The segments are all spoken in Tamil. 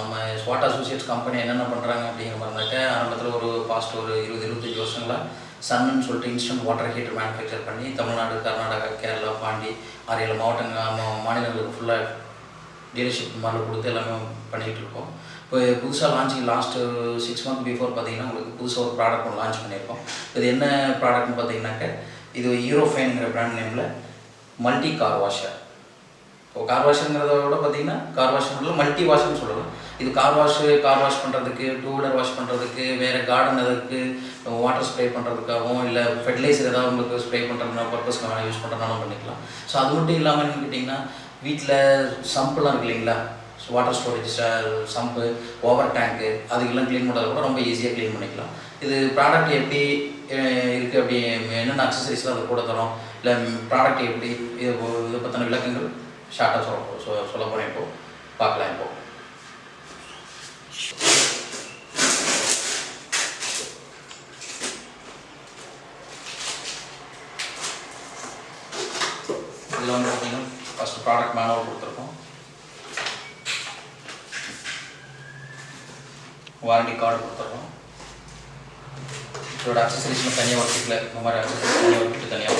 நம்ம ஸ்வாட் அசோசியேட்ஸ் கம்பெனி என்னென்ன பண்ணுறாங்க அப்படிங்கிற மாதிரினாக்க ஆரம்பத்தில் ஒரு பாஸ்ட் ஒரு இருபது இருபத்தஞ்சி வருஷங்களாக சன்னு சொல்லிட்டு இன்ஸ்டன்ட் வாட்டர் ஹீட்டர் மேனுஃபேக்சர் பண்ணி தமிழ்நாடு கர்நாடகா கேரளா பாண்டி ஆறு ஏழு மாவட்டங்கள் மாநிலங்களுக்கு ஃபுல்லாக டீலர்ஷிப் மாதிரி கொடுத்து எல்லாமே பண்ணிகிட்டு இருக்கோம். இப்போ புதுசாக launching last six month before பார்த்தீங்கன்னா உங்களுக்கு புதுசாக ஒரு ப்ராடக்ட் ஒன்று லான்ச் பண்ணியிருக்கோம். இது என்ன ப்ராடக்ட்னு பார்த்தீங்கன்னாக்க இது யூரோஃபைனுங்கிற ப்ராண்ட் நேமில் மல்டி கார் வாஷர் இப்போ கார் வாஷுங்கிறத விட பார்த்தீங்கன்னா கார் வாஷ்ங்கிறதுல மல்டி வாஷ்னு சொல்லலாம். இது கார் வாஷ் கார் வாஷ் பண்ணுறதுக்கு டூ வீலர் வாஷ் பண்ணுறதுக்கு வேறு கார்டன் எதுக்கு வாட்டர் ஸ்ப்ரே பண்ணுறதுக்காகவும் இல்லை ஃபெர்டிலைசர் ஏதாவது உங்களுக்கு ஸ்ப்ரே பண்ணுறதுனா பர்பஸ்க்காக யூஸ் பண்ணுறதுனாலும் பண்ணிக்கலாம். ஸோ அது மட்டும் இல்லாமல் என்னன்னு கேட்டிங்கன்னா வீட்டில் சம்பெலாம் இருக்கு இல்லைங்களா? வாட்டர் ஸ்டோரேஜ் சம்பு ஓவர் டேங்க்கு அதுக்கெல்லாம் க்ளீன் பண்ணுறது கூட ரொம்ப ஈஸியாக க்ளீன் பண்ணிக்கலாம். இது ப்ராடக்ட் எப்படி இருக்குது அப்படி என்னென்ன அக்சசரிஸ்லாம் அது கூட தரோம்? இல்லை ப்ராடக்ட் எப்படி இது இதை பற்றின விளக்கங்கள்? ஷார்ட்டாக சொல்ல போ சொல்ல போகிறேன் இப்போ. பார்க்கலாம் இப்போ. இதில் வந்து பார்த்தீங்கன்னா ஃபஸ்ட்டு ப்ராடக்ட் மேனுவல் கொடுத்துருக்கோம். வாரண்டி கார்டு கொடுத்துருக்கோம். இதோட அக்சசரிஸ்னு தனியாக ஒர்க்கில் இந்த மாதிரி அக்சசரிஸ் தனியாக ஒர்க்கிட்டு தனியாக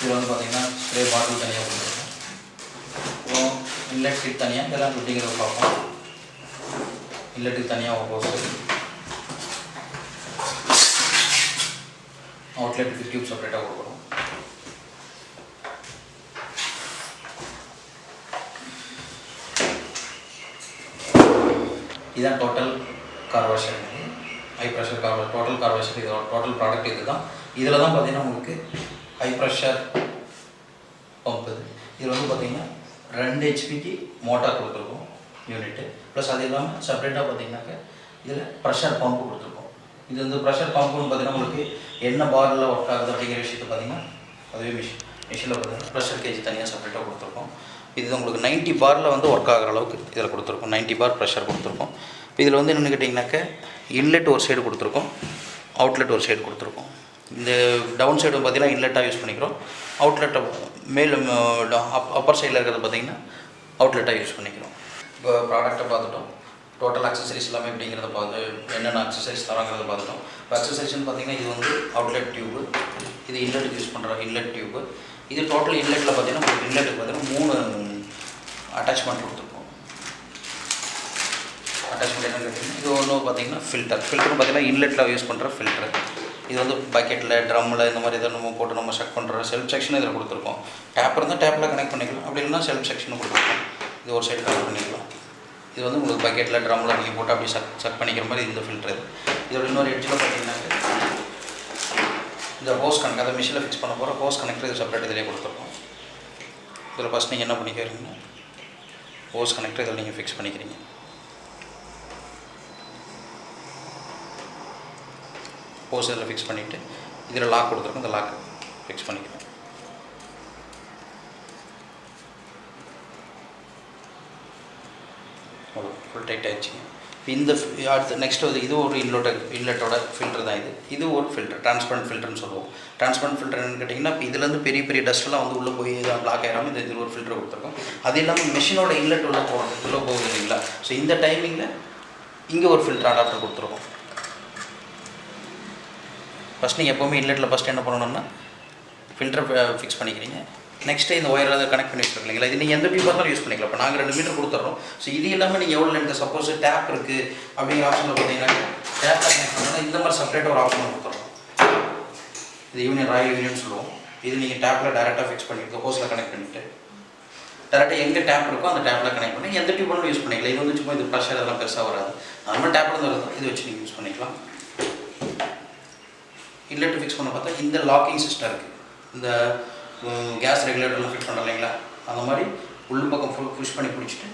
இதில் வந்து பார்த்தீங்கன்னா ஸ்ப்ரே பாட்டில் தனியாக கொடுத்துருக்கோம் அப்புறம் இன்லெட் கிட் தனியாக இதெல்லாம் குட்டிங்கிறத பார்ப்போம். இன்லெட்டுக்கு தனியாக ஒரு அவுட்லெட்டுக்கு டியூப் செப்பரேட்டாக கொடுக்குறோம் இதுதான் டோட்டல் கார்வாஷன் ஹை ப்ரெஷர் கார் டோட்டல் கார்வாஷன் இதோட டோட்டல் ப்ராடக்ட் இது தான் இதில் தான் பார்த்தீங்கன்னா உங்களுக்கு ஹை ப்ரெஷர் பம்ப் இது இதில் வந்து பார்த்தீங்கன்னா ரெண்டு ஹெச்பிக்கு மோட்டார் கொடுத்துருக்கோம் யூனிட்டு ப்ளஸ் அது இல்லாமல் செப்பரேட்டாக பார்த்தீங்கன்னாக்க இதில் ப்ரெஷர் பம்ப் கொடுத்துருக்கோம். இது வந்து ப்ரெஷர் பம்புன்னு பார்த்தீங்கன்னா உங்களுக்கு என்ன பாரில் ஒர்க் ஆகுது அப்படிங்கிற விஷயத்தை பார்த்தீங்கன்னா அதுவே மிஷின் மிஷினில் பார்த்தீங்கன்னா ப்ரெஷர் கேஜ் தனியாக செப்பரேட்டாக கொடுத்துருக்கோம். இது உங்களுக்கு 90 பாரில் வந்து ஒர்க் ஆகிற அளவுக்கு இதில் கொடுத்துருக்கோம். 90 பார் ப்ரெஷர் கொடுத்துருக்கோம். இதில் வந்து என்னென்னு கேட்டிங்கனாக்க இன்லெட் ஒரு சைடு கொடுத்துருக்கோம் அவுட்லெட் ஒரு சைடு கொடுத்துருக்கோம். இந்த டவுன் சைடு பார்த்தீங்கன்னா இன்லெட்டாக யூஸ் பண்ணிக்கிறோம். அவுட்லெட்டை மேல் அப்பர் சைடில் இருக்கிறது பார்த்தீங்கன்னா அவுட்லெட்டாக யூஸ் பண்ணிக்கிறோம். இப்போ ப்ராடக்ட்டை பார்த்துட்டோம். டோட்டல் அக்சசரிஸ் எல்லாமே எப்படிங்கிறத பார்த்து என்னென்ன அக்சசரிஸ் தராங்கிறத பார்த்துட்டோம். இப்போ அக்சசரிஸ்னு பார்த்தீங்கன்னா இது வந்து அவுட்லெட் டியூபு இது இன்லெட்டுக்கு யூஸ் பண்ணுற இன்லெட் டியூபு இது டோட்டல் இன்லெட்டில் பார்த்திங்கன்னா உங்களுக்கு இன்லெட்டுக்கு பார்த்தீங்கன்னா மூணு அட்டாச்மெண்ட் கொடுத்துருக்கோம் அட்டாச்மெண்ட் என்னன்னு கேட்டிங்கன்னா இது ஒன்று பார்த்தீங்கன்னா ஃபில்டர் ஃபில்டர் பார்த்தீங்கன்னா இன்லெட்டில் யூஸ் பண்ணுற ஃபில்டர் இது வந்து பக்கெட்டில் ட்ரம்மில் இந்த மாதிரி இதை நம்ம போட்டு நம்ம செக் பண்ணுற செல்ஃப் செக்ஷன் இதில் கொடுத்துருக்கோம். டேப் இருந்தால் டேப்பில் கனெக்ட் பண்ணிக்கலாம். அப்படி இல்லைன்னா செல்ஃப் செக்ஷன் கொடுத்துருக்கோம். இது ஒரு சைடு கனெக்ட் பண்ணிக்கலாம். இது வந்து உங்களுக்கு பக்கெட்டில் ட்ரம்மில் நீங்கள் போட்டு அப்படி செக் செக் பண்ணிக்கிற மாதிரி இந்த ஃபில்டர் இது. இதோட இன்னொரு எட்ஜில் பார்த்தீங்கன்னா இந்த ஹோஸ் கனெக்ட் அதை மிஷினில் ஃபிக்ஸ் பண்ண போகிற ஹோஸ் கனெக்டர் இது செப்பரேட் இதிலே கொடுத்துருக்கோம். இதில் ஃபஸ்ட் நீங்கள் என்ன பண்ணிக்கிறீங்கன்னா ஹோஸ் கனெக்டர் இதில் நீங்கள் ஃபிக்ஸ் பண்ணிக்கிறீங்க. ஹோஸ் இதில் ஃபிக்ஸ் பண்ணிவிட்டு இதில் லாக் கொடுத்துருக்கோம். இந்த லாக் ஃபிக்ஸ் பண்ணிக்கிறேன் ஃபுல் டைட் ஆகிடுச்சிங்க இப்போ இந்த அடுத்து நெக்ஸ்ட் வந்து இது ஒரு இன்லோட்ட இன்லெட்டோட ஃபில்டர் தான் இது. இது ஒரு ஃபில்டர் டிரான்ஸ்பரண்ட் ஃபில்டர்னு சொல்லுவோம். டிரான்ஸ்பரண்ட் ஃபில்டர் கேட்டிங்கன்னா இப்போ இதுலேருந்து பெரிய பெரிய டஸ்ட்லாம் வந்து உள்ளே போய் இதாக பிளாக் ஆகிடாமல் இந்த இதில் ஒரு ஃபில்டர் கொடுத்துருக்கோம். அது இல்லாமல் மிஷினோட இன்லெட் உள்ளே போகிறது உள்ளே போகுது இல்லைங்களா? ஸோ இந்த டைமிங்கில் இங்கே ஒரு ஃபில்டர் அடாப்டர் கொடுத்துருக்கோம். ஃபஸ்ட் நீங்கள் எப்போவுமே இன்லெட்டில் ஃபஸ்ட் என்ன பண்ணணும்னா ஃபில்டர் ஃபிக்ஸ் பண்ணிக்கிறீங்க. நெக்ஸ்ட்டு இந்த ஒயர் அதை கனெக்ட் பண்ணி வச்சுருக்கீங்களா? இது நீங்கள் எந்த பீப்பர்னாலும் யூஸ் பண்ணிக்கலாம். இப்போ நாங்கள் ரெண்டு மீட்டர் கொடுத்துட்றோம் ஸோ இது இல்லாமல் நீங்கள் எவ்வளோ லென்த்து சப்போஸ் டேப் இருக்குது அப்படிங்கிற ஆப்ஷனில் பார்த்தீங்கன்னா டேப் கனெக்ட் பண்ணால் இந்த மாதிரி செப்பரேட்டாக ஒரு ஆப்ஷன் கொடுத்துட்றோம் இது யூனியன் ராயல் யூனியன் சொல்லுவோம். இது நீங்கள் டேப்பில் டேரெக்டாக ஃபிக்ஸ் பண்ணிவிட்டு ஹோஸில் கனெக்ட் பண்ணிவிட்டு டேரெக்டாக எங்கே டேப் இருக்கோ அந்த டேப்பில் கனெக்ட் பண்ணி எந்த டியூப் யூஸ் பண்ணிக்கலாம். இது வந்து சும்மா இது ப்ரெஷர் அதெல்லாம் பெருசாக வராது. நம்ம டேப்பில் இருந்து வருது இது வச்சு நீங்கள் யூஸ் பண்ணிக்கலாம். இன்லெட் ஃபிக்ஸ் பண்ண பார்த்தா இந்த லாக்கிங் சிஸ்டம் இருக்குது இந்த கேஸ் ரெகுலேட்டர்லாம் ஃபிட் பண்ணுறோம் இல்லைங்களா? அந்த மாதிரி உள் பக்கம் ஃபுல் புஷ் பண்ணி பிடிச்சிட்டு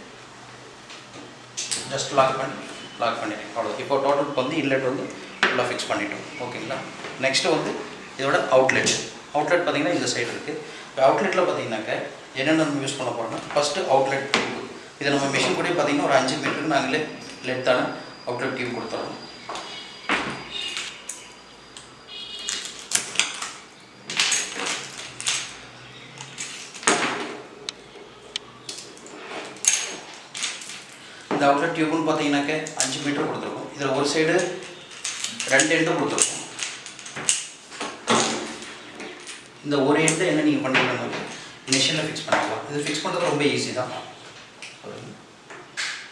ஜஸ்ட் லாக் பண்ணி லாக் பண்ணிட்டேன். அவ்வளோ இப்போ டோட்டல் வந்து இன்லெட் வந்து ஃபுல்லாக ஃபிக்ஸ் பண்ணிட்டோம். ஓகேங்களா நெக்ஸ்ட்டு வந்து இதோட அவுட்லெட் அவுட்லெட் பார்த்தீங்கன்னா இந்த சைடு இருக்குது இப்போ அவுட்லெட்டில் பார்த்தீங்கன்னாக்க என்னென்ன நம்ம யூஸ் பண்ண போகிறோம்னா ஃபஸ்ட்டு அவுட்லெட் டியூப் இதை நம்ம மிஷின் கூட பார்த்தீங்கன்னா ஒரு அஞ்சு மீட்டருக்கு நாங்களே லெட்டான அவுட்லெட் டியூப் கொடுத்துறோம். இந்த அவுட்லெட் டியூப்னு பார்த்தீங்கன்னாக்க அஞ்சு மீட்டர் கொடுத்துருக்கோம். இதில் ஒரு சைடு ரெண்டு எண்டு கொடுத்துருக்கோம். இந்த ஒரு எண்டு என்ன நீங்கள் பண்ணிக்கணும்? மிஷினில் ஃபிக்ஸ் பண்ணிக்கலாம். இது ஃபிக்ஸ் பண்ணுறது ரொம்ப ஈஸி தான்.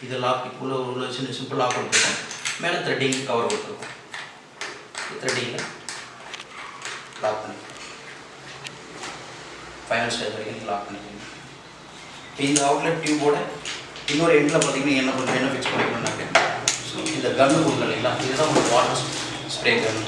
இது லாக் உள்ள உள்ள சின்ன சிம்பிள் லாக் கொடுத்துருக்கோம். மேலே த்ரெட்டிங் கவர் கொடுத்துருக்கோம். த்ரெட்டிங்கில் லாக் பண்ணிக்கலாம். ஃபைனல் ஸ்டேஜ் வரைக்கும் லாக் பண்ணிக்கோங்க இப்போ இந்த அவுட்லெட் டியூபோட இன்னொரு எண்டில் பார்த்தீங்கன்னா என்ன பண்ணுறது என்ன ஃபிக்ஸ் பண்ணிக்கணும்னாக்க ஸோ இந்த கன்று கொடுக்கல இல்லைங்களா இதுதான் ஒரு water spray gun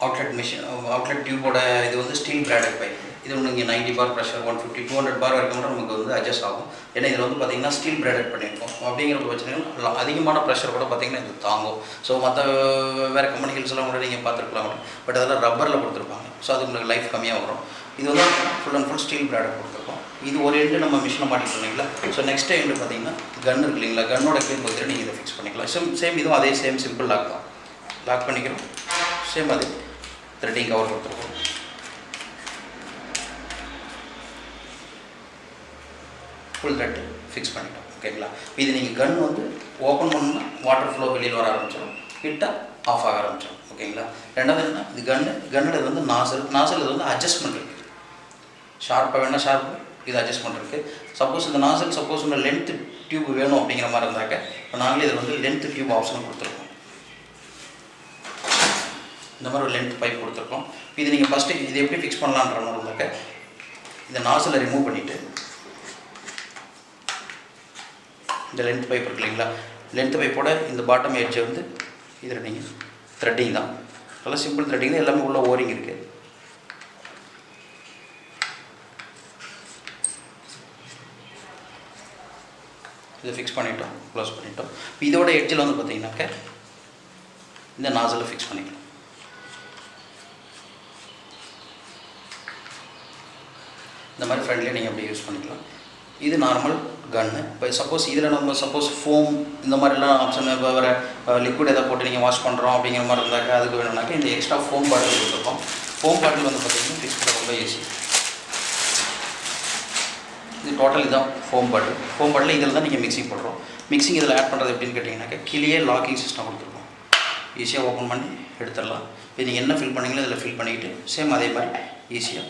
outlet machine outlet டியூபோட இது வந்து ஸ்டீல் ப்ராடக்ட் பைப் இது ஒன்று இங்கே ninety bar pressure one fifty two hundred bar வரைக்கும் கூட நமக்கு வந்து அட்ஜஸ்ட் ஆகும். ஏன்னா இதில் வந்து பார்த்தீங்கன்னா ஸ்டீல் பிராடட் பண்ணியிருக்கோம். அப்படிங்கிற பட்சத்தில் அதிகமான ப்ரெஷர் கூட பார்த்தீங்கன்னா இது தாங்கும். ஸோ மற்ற வேறு கம்பெனிகள்ஸ் எல்லாம் கூட நீங்கள் பார்த்துருக்கலாம். பட் அதெல்லாம் ரப்பரில் கொடுத்துருப்பாங்க. ஸோ அது உங்களுக்கு லைஃப் கம்மியாக வரும். இது வந்து full and full steel product கொடுத்துருக்கோம். இது ஒரு எண்டு நம்ம மிஷினை மாட்டிட்டு இல்லைங்களா ஸோ நெக்ஸ்ட் எண்டு பார்த்தீங்கன்னா கன் இருக்கு இல்லைங்களா? கன்னோட கீழ் பார்த்துட்டு நீங்கள் இதை ஃபிக்ஸ் பண்ணிக்கலாம். சேம் சேம் இதுவும் அதே சேம் சிம்பிள் லாக் தான். லாக் பண்ணிக்கிறோம். சேம் அதே த்ரெட்டிங் கவர் கொடுத்துருக்கோம். ஃபுல் த்ரெட்டு ஃபிக்ஸ் பண்ணிட்டோம். ஓகேங்களா இது நீங்கள் கன் வந்து ஓப்பன் பண்ணுன்னா வாட்டர் ஃப்ளோ வெளியில் வர ஆரம்பிச்சிடும் கிட்டால் ஆஃப் ஆக ஆரம்பிச்சிடும் ஓகேங்களா ரெண்டாவது என்ன இது கன்னு கன்னில் இது வந்து நாசல் நாசல் இது வந்து அட்ஜஸ்ட்மெண்ட் இருக்குது ஷார்ப்பாக வேணால் ஷார்ப்பு இது அட்ஜஸ்ட்மெண்ட் இருக்குது சப்போஸ் இந்த நாசல் சப்போஸ் உங்கள் லென்த்து டியூப் வேணும் அப்படிங்கிற மாதிரி இருந்தாக்க இப்போ நாங்களே இதில் வந்து லென்த் டியூப் ஆப்ஷன் கொடுத்துருக்கோம். இந்த மாதிரி ஒரு லென்த் பைப் கொடுத்துருக்கோம். இது நீங்கள் ஃபஸ்ட்டு இது எப்படி ஃபிக்ஸ் பண்ணலான்ற மாதிரி இருந்தாக்க இந்த நாசலை ரிமூவ் பண்ணிவிட்டு இந்த லென்த் பைப் இருக்கு இல்லைங்களா? லென்த் பைப்போட இந்த பாட்டம் எட்ஜை வந்து இதில் நீங்கள் த்ரெட்டிங் தான். நல்லா சிம்பிள் த்ரெட்டிங் தான். எல்லாமே உள்ள ஓரிங் இருக்குது இதை ஃபிக்ஸ் பண்ணிட்டோம். க்ளோஸ் பண்ணிட்டோம். இதோட எட்ஜில் வந்து பார்த்தீங்கன்னாக்க இந்த நாசலை ஃபிக்ஸ் பண்ணிக்கலாம். இந்த மாதிரி ஃப்ரெண்ட்லேயே நீங்கள் அப்படி யூஸ் பண்ணிக்கலாம். இது நார்மல் கன்னு இப்போ சப்போஸ் இதில் நம்ம சப்போஸ் ஃபோம் இந்த மாதிரிலாம் ஆப்ஷன் இப்போ வேறு லிக்விட் எதை போட்டு நீங்கள் வாஷ் பண்ணுறோம் அப்படிங்கிற மாதிரி இருந்தாக்கா அதுக்கு வேணும்னாக்கா இந்த எக்ஸ்ட்ரா ஃபோம் பாட்டில் கொடுத்துருக்கோம். ஃபோம் பாட்டில் வந்து பார்த்தீங்கன்னா ஃபிக்ஸ் பண்ண ரொம்ப ஈஸி இது டோட்டல் இதுதான் ஃபோம் பாட்டில் ஃபோம் பாட்டில் இதில் தான் நீங்கள் மிக்சிங் பண்ணுறோம் மிக்சிங் இதில் ஆட் பண்ணுறது எப்படின்னு கேட்டிங்கனாக்கா கிளியே லாக்கிங் சிஸ்டம் கொடுத்துருக்கோம். ஈஸியாக ஓப்பன் பண்ணி எடுத்துடலாம். இப்போ நீங்கள் என்ன ஃபில் பண்ணீங்களோ இதில் ஃபில் பண்ணிக்கிட்டு சேம் அதே மாதிரி ஈஸியாக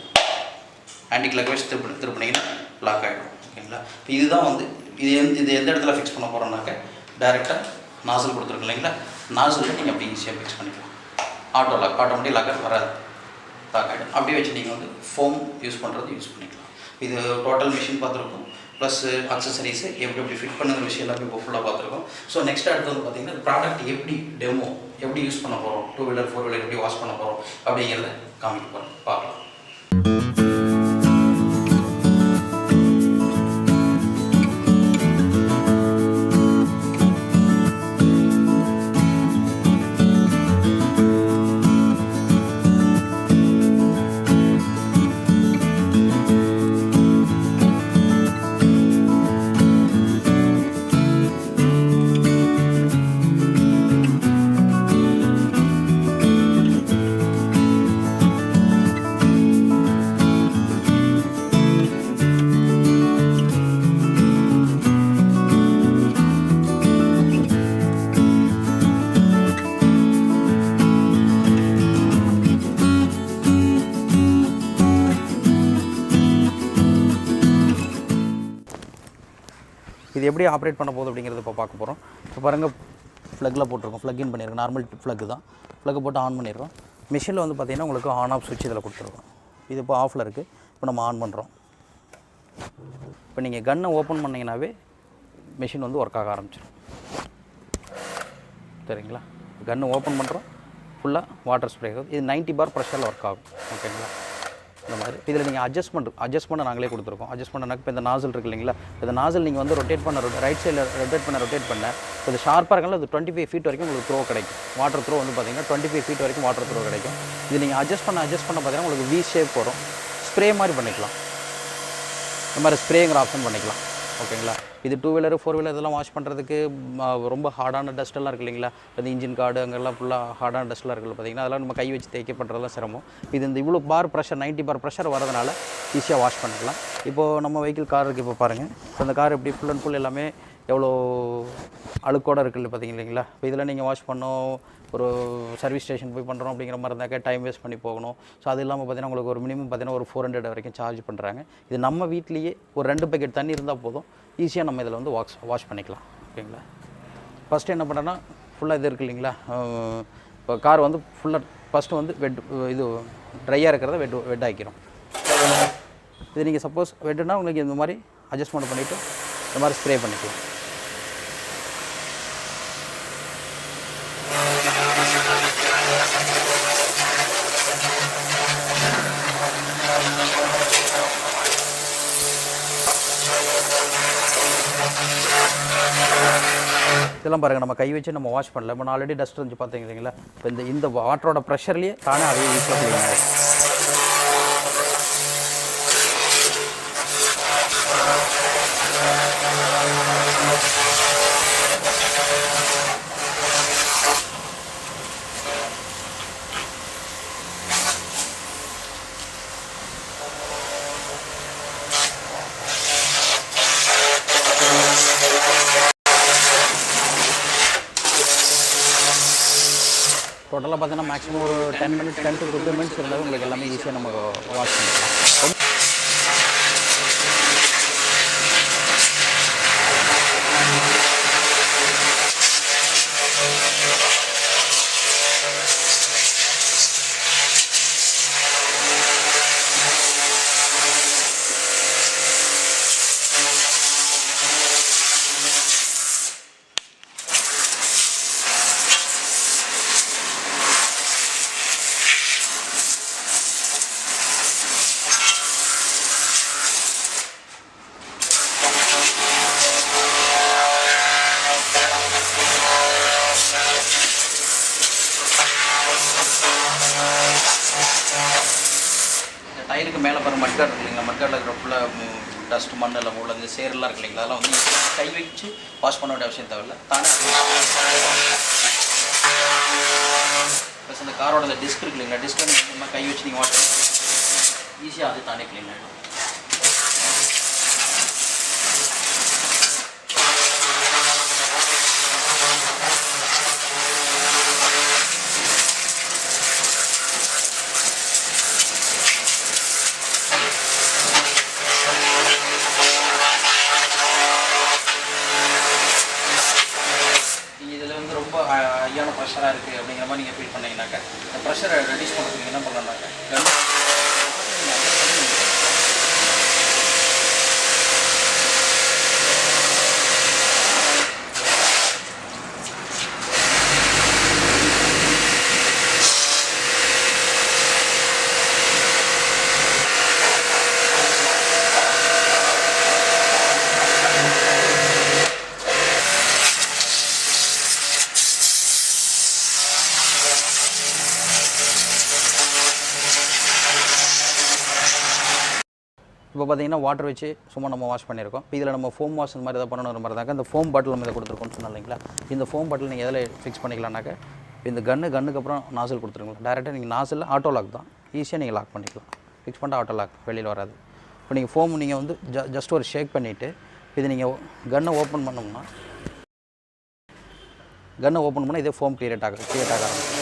ஆன்டி கிளாக் வைஸ் திருப்பி திருப்பினீங்கன்னா லாக் ஆகிடும் ஓகேங்களா? இப்போ இதுதான் வந்து இது எந்த இது எந்த இடத்துல ஃபிக்ஸ் பண்ண போகிறோம்னாக்க டேரெக்டாக நாசல் கொடுத்துருக்கோம் இல்லைங்களா? நாசலில் நீங்கள் அப்படி ஈஸியாக ஃபிக்ஸ் பண்ணிக்கலாம். ஆட்டோ லாக் ஆட்டோமேட்டிக் லாக்கர் வராது. லாக் ஆகிடும் அப்படியே வச்சு நீங்கள் வந்து ஃபோம் யூஸ் பண்ணுறது யூஸ் பண்ணிக்கலாம். இது டோட்டல் மிஷின் பார்த்துருக்கோம். ப்ளஸ் அக்சசரிஸு எப்படி எப்படி ஃபிட் பண்ணுங்கிற விஷயம் எல்லாமே இப்போ ஃபுல்லாக பார்த்துருக்கோம். ஸோ நெக்ஸ்ட் அடுத்து வந்து பார்த்தீங்கன்னா ப்ராடக்ட் எப்படி டெமோ எப்படி யூஸ் பண்ண போகிறோம் டூ வீலர் ஃபோர் வீலர் எப்படி வாஷ் பண்ண போகிறோம் அப்படிங்கிறத காமிக்க போகிறோம் பார்க்கலாம். இது எப்படி ஆப்ரேட் பண்ண போகுது அப்படிங்கிறத இப்போ பார்க்க போகிறோம் இப்போ பாருங்கள் ஃப்ளக்கில் போட்டிருக்கோம். ஃப்ளக் இன் பண்ணியிருக்கோம் நார்மல் ஃப்ளக் தான். ஃப்ளக்கை போட்டு ஆன் பண்ணிடுறோம் மிஷினில் வந்து பார்த்திங்கன்னா உங்களுக்கு ஆன் ஆஃப் சுவிட்ச் இதில் கொடுத்துருக்கோம். இது இப்போ ஆஃபில் இருக்குது இப்போ நம்ம ஆன் பண்ணுறோம் இப்போ நீங்கள் கன்னை ஓப்பன் பண்ணிங்கனாவே மிஷின் வந்து ஒர்க் ஆக ஆரம்பிச்சிடும் சரிங்களா? கன்று ஓப்பன் பண்ணுறோம் ஃபுல்லாக வாட்டர் ஸ்ப்ரே ஆகும் இது 90 பார் ப்ரெஷரில் ஒர்க் ஆகும். ஓகேங்களா இந்த மாதிரி. இதில் நீங்கள் அட்ஜஸ்ட்மெண்ட் அட்ஜஸ்ட்மெண்ட் நாங்களே கொடுத்துருக்கோம். அட்ஜஸ்ட்மெண்ட் இப்போ இந்த நாசல் இருக்கு இல்லைங்களா? இந்த நாசல் நீங்கள் வந்து ரொட்டேட் பண்ண ரைட் சைடில் ரொட்டேட் பண்ண ரொட்டேட் பண்ண இப்போ இது ஷார்ப்பாக இருக்கனால அது டுவெண்ட்டி ஃபைவ் ஃபீட் வரைக்கும் உங்களுக்கு த்ரோ கிடைக்கும். வாட்டர் த்ரோ வந்து பார்த்தீங்கன்னா டுவெண்ட்டி ஃபைவ் ஃபீட் வரைக்கும் வாட்டர் த்ரோ கிடைக்கும். இது நீங்கள் அட்ஜஸ்ட் பண்ண அட்ஜஸ்ட் பண்ண பார்த்தீங்கன்னா உங்களுக்கு வி ஷேப் வரும். ஸ்ப்ரே மாதிரி பண்ணிக்கலாம். இந்த மாதிரி ஸ்ப்ரேங்கிற ஆப்ஷன் பண்ணிக்கலாம். ஓகேங்களா? இது டூ வீலர் ஃபோர் வீலர் இதெல்லாம் வாஷ் பண்ணுறதுக்கு ரொம்ப ஹார்டான டஸ்ட்டெல்லாம் இருக்கு இல்லைங்களா? இந்த இன்ஜின் கார்டு அங்கெல்லாம் ஃபுல்லாக ஹார்டான டஸ்ட்லாம் இருக்குல்ல பார்த்தீங்கன்னா அதெல்லாம் நம்ம கை வச்சு தேய்க்க பண்ணுறதுலாம் சிரமம். இது இந்த இவ்வளோ பார் ப்ரெஷர் 90 பார் ப்ரெஷர் வரதுனால ஈஸியாக வாஷ் பண்ணிக்கலாம். இப்போது நம்ம வெஹிக்கிள் கார் இருக்குது இப்போ பாருங்கள் இப்போ அந்த கார் எப்படி ஃபுல் அண்ட் ஃபுல் எல்லாமே எவ்வளோ அழுக்கோட இருக்குல்ல பார்த்தீங்க இல்லைங்களா? இப்போ இதெல்லாம் நீங்கள் வாஷ் பண்ணோம் ஒரு சர்வீஸ் ஸ்டேஷன் போய் பண்ணுறோம் அப்படிங்கிற மாதிரி இருந்தாக்க டைம் வேஸ்ட் பண்ணி போகணும். ஸோ அது இல்லாமல் பார்த்தீங்கன்னா உங்களுக்கு ஒரு மினிமம் பார்த்தீங்கன்னா ஒரு ஃபோர் ஹண்ட்ரட் வரைக்கும் சார்ஜ் பண்ணுறாங்க இது நம்ம வீட்லேயே ஒரு ரெண்டு பக்கெட் தண்ணி இருந்தால் போதும். ஈஸியாக நம்ம இதில் வந்து வாஷ் வாஷ் பண்ணிக்கலாம். ஓகேங்களா? ஃபஸ்ட்டு என்ன பண்ணுறேன்னா ஃபுல்லாக இது இருக்கு இல்லைங்களா? இப்போ கார் வந்து ஃபுல்லாக ஃபஸ்ட்டு வந்து வெட் இது ட்ரையாக இருக்கிறத வெட் வெட் ஆக்கிரும். இது நீங்கள் சப்போஸ் வெட்டுனா உங்களுக்கு இந்த மாதிரி அட்ஜஸ்ட்மெண்ட் பண்ணிவிட்டு இந்த மாதிரி ஸ்ப்ரே பண்ணிக்கலாம். இதெல்லாம் பாருங்கள் நம்ம கை வச்சு நம்ம வாஷ் பண்ணல இப்போ ஆல்ரெடி டஸ்ட் வந்து பார்த்தீங்க இல்லைங்களா இப்போ இந்த இந்த வாட்டரோட ப்ரெஷர்லேயே தானே அதே யூஸ் பண்ணுறீங்க பார்த்தீங்கன்னா மேக்ஸிமம் ஒரு ten minutes ten to fifteen minutes இருந்தாலும் உங்களுக்கு எல்லாமே ஈஸியாக நம்ம வாஷ் பண்ணிக்கலாம். மேலே பாருங்க மட்காட் இருக்கு இல்லைங்களா? மட்காட்டில் இருக்கிற ஃபுல்லாக டஸ்ட் மண் எல்லாம் உள்ள இந்த சேரெல்லாம் இருக்கு இல்லைங்களா? அதெல்லாம் வந்து கை வச்சு வாஷ் பண்ண வேண்டிய அவசியம் தேவையில்ல. தானே ப்ளஸ் இந்த காரோட அந்த டிஸ்க் இருக்கு இல்லைங்களா? டிஸ்க் நம்ம கை வச்சு நீங்கள் வாஷ் ஈஸியாக அது தானே க்ளீன் ஆகிடும் நீங்கள் இதில் வந்து ரொம்ப ஹையான ப்ரெஷராக இருக்குது அப்படிங்கிற இந்த ப்ரெஷரை ரெடியூஸ் பண்ணுறதுக்கு என்ன பண்ணலாம்னாக்கா பார்த்தீங்கன்னா வாட்டர் வச்சு சும்மா நம்ம வாஷ் பண்ணியிருக்கோம். இதில் நம்ம ஃபோம் வாஷ் இந்த மாதிரி எதாவது பண்ணணும் மாதிரி இருந்தாக்க இந்த ஃபோம் பாட்டில் நம்ம இதை கொடுத்துருக்கோம்னு சொன்னோம் இல்லைங்களா? இந்த ஃபோம் பாட்டில் நீங்கள் எதில் ஃபிக்ஸ் பண்ணிக்கலாம்னாக்க இந்த கன்று கன்னுக்கு அப்புறம் நாசல் கொடுத்துருங்களா டேரெக்டாக நீங்கள் நாசில் ஆட்டோ லாக் தான். ஈஸியாக நீங்கள் லாக் பண்ணிக்கலாம். ஃபிக்ஸ் பண்ணிட்டு ஆட்டோ லாக் வெளியில் வராது. இப்போ நீங்கள் ஃபோம் நீங்கள் வந்து ஜ ஜஸ்ட் ஒரு ஷேக் பண்ணிவிட்டு இது நீங்கள் கன்னை ஓப்பன் பண்ணோம்னா கன்னை ஓப்பன் பண்ணால் இதே ஃபோம் க்ரியேட் ஆக க்ரியேட் ஆக ஆரம்பிக்கும்.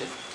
ஃபுல்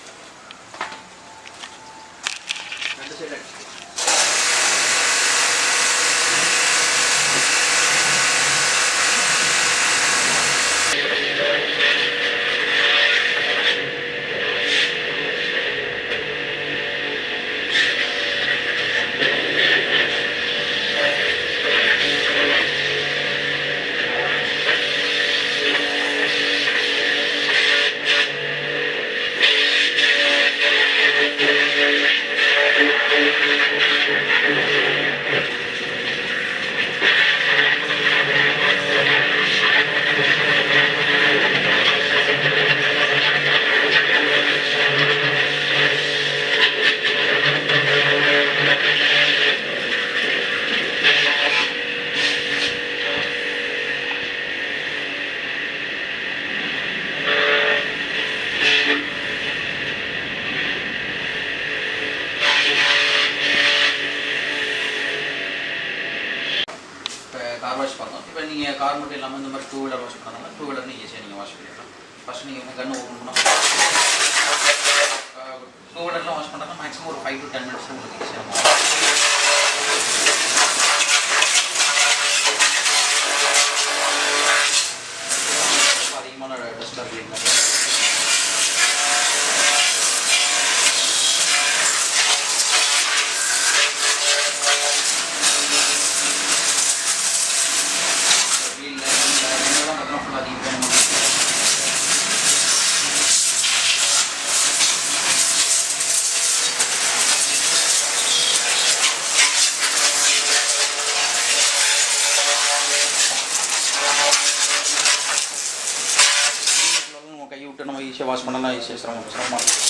பண்ணலாம் ஈஸியாக சிரமம் சிரமமாக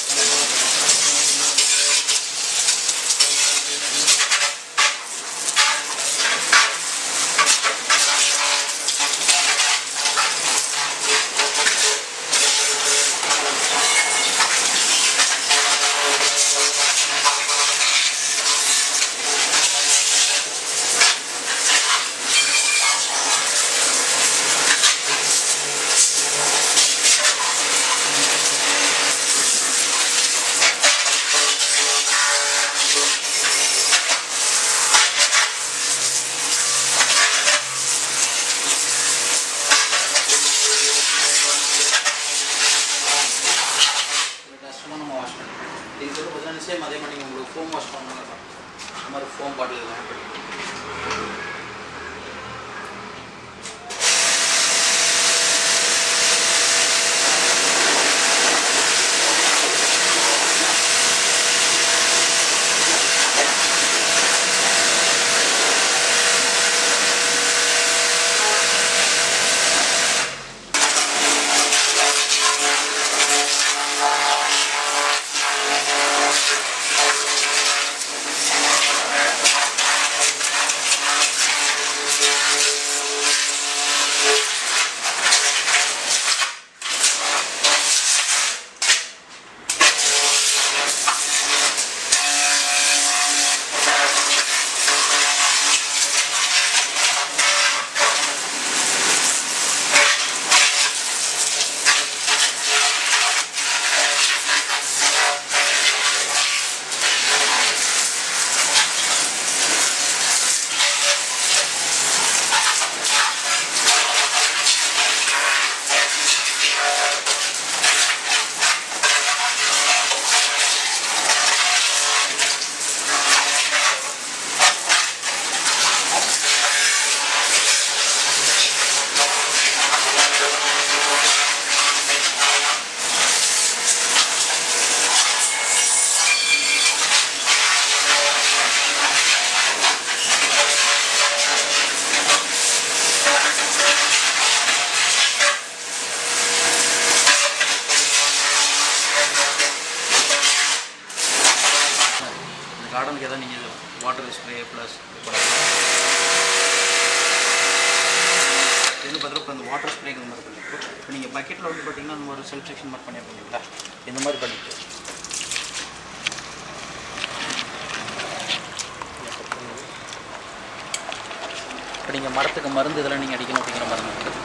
நீங்கள் மரத்துக்கு மருந்து இதெல்லாம் நீங்கள் அடிக்கணும் அப்படிங்கிற மருந்து இருக்குது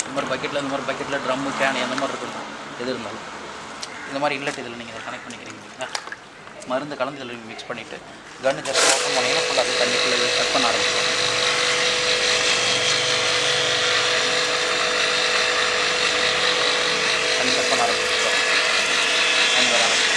இந்த மாதிரி பக்கெட்டில் இந்த மாதிரி பக்கெட்டில் ட்ரம்மு கேன் எந்த மாதிரி இருக்கணும் எது இருந்தாலும். இந்த மாதிரி இல்லட் இதில் நீங்கள் கனெக்ட் பண்ணிக்கிறீங்க மருந்து கலந்து இதில் மிக்ஸ் பண்ணிவிட்டு கன்று ஜஸ்ட் ஓப்பன் பண்ணிங்கன்னா ஃபுல்லாக அது தண்ணிக்குள்ளே கட் பண்ண ஆரம்பிச்சிடும் தண்ணி கட் பண்ண ஆரம்பிச்சிடும் தண்ணி வர ஆரம்பிச்சிடும்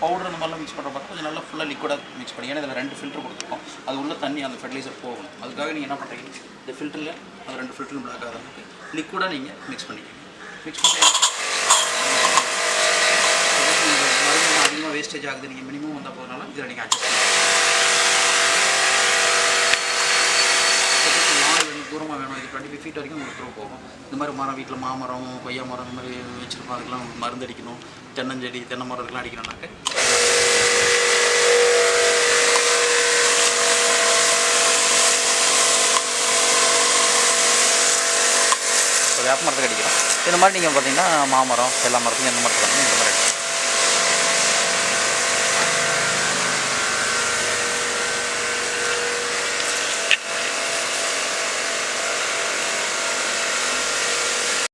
பவுடர் இந்த மாதிரிலாம் மிக்ஸ் பண்ணுற பார்த்தா கொஞ்சம் நல்லா ஃபுல்லாக லிக்விடாக மிக்ஸ் பண்ணி ஏன்னா இதில் ரெண்டு ஃபில்டர் கொடுத்துருக்கோம். அது உள்ள தண்ணி அந்த ஃபெர்டிலைசர் போகணும். அதுக்காக நீங்கள் என்ன பண்ணுறீங்க இந்த ஃபில்டரில் அது ரெண்டு ஃபில்டரும் பிளாக் ஆகிறதுக்கு லிக்விடாக நீங்கள் மிக்ஸ் பண்ணிக்கணும் மிக்ஸ் பண்ணி அதிகமாக வேஸ்டேஜ் ஆகுது நீங்கள் மினிமம் வந்தால் போகிறனால இதில் நீங்கள் அட்ஜஸ்ட் பண்ணி வேணும் தூரமாக வேணும். இது டுவெண்ட்டி ஃபைவ் ஃபீட் வரைக்கும் உங்களுக்கு த்ரோ போகும். இந்த மாதிரி மரம் வீட்டில் மாமரம் கொய்யா மரம் இந்த மாதிரி வச்சுருப்போம். அதுக்கெல்லாம் மருந்து அடிக்கணும் தென்னஞ்செடி தென்னை மரம் இதெல்லாம் அடிக்கணும்னாக்க இப்போ வேப்ப மரத்துக்கு அடிக்கிறோம். இந்த மாதிரி நீங்கள் பார்த்தீங்கன்னா மாமரம் எல்லா மரத்துக்கும் எந்த மரத்துக்கு இந்த மாதிரி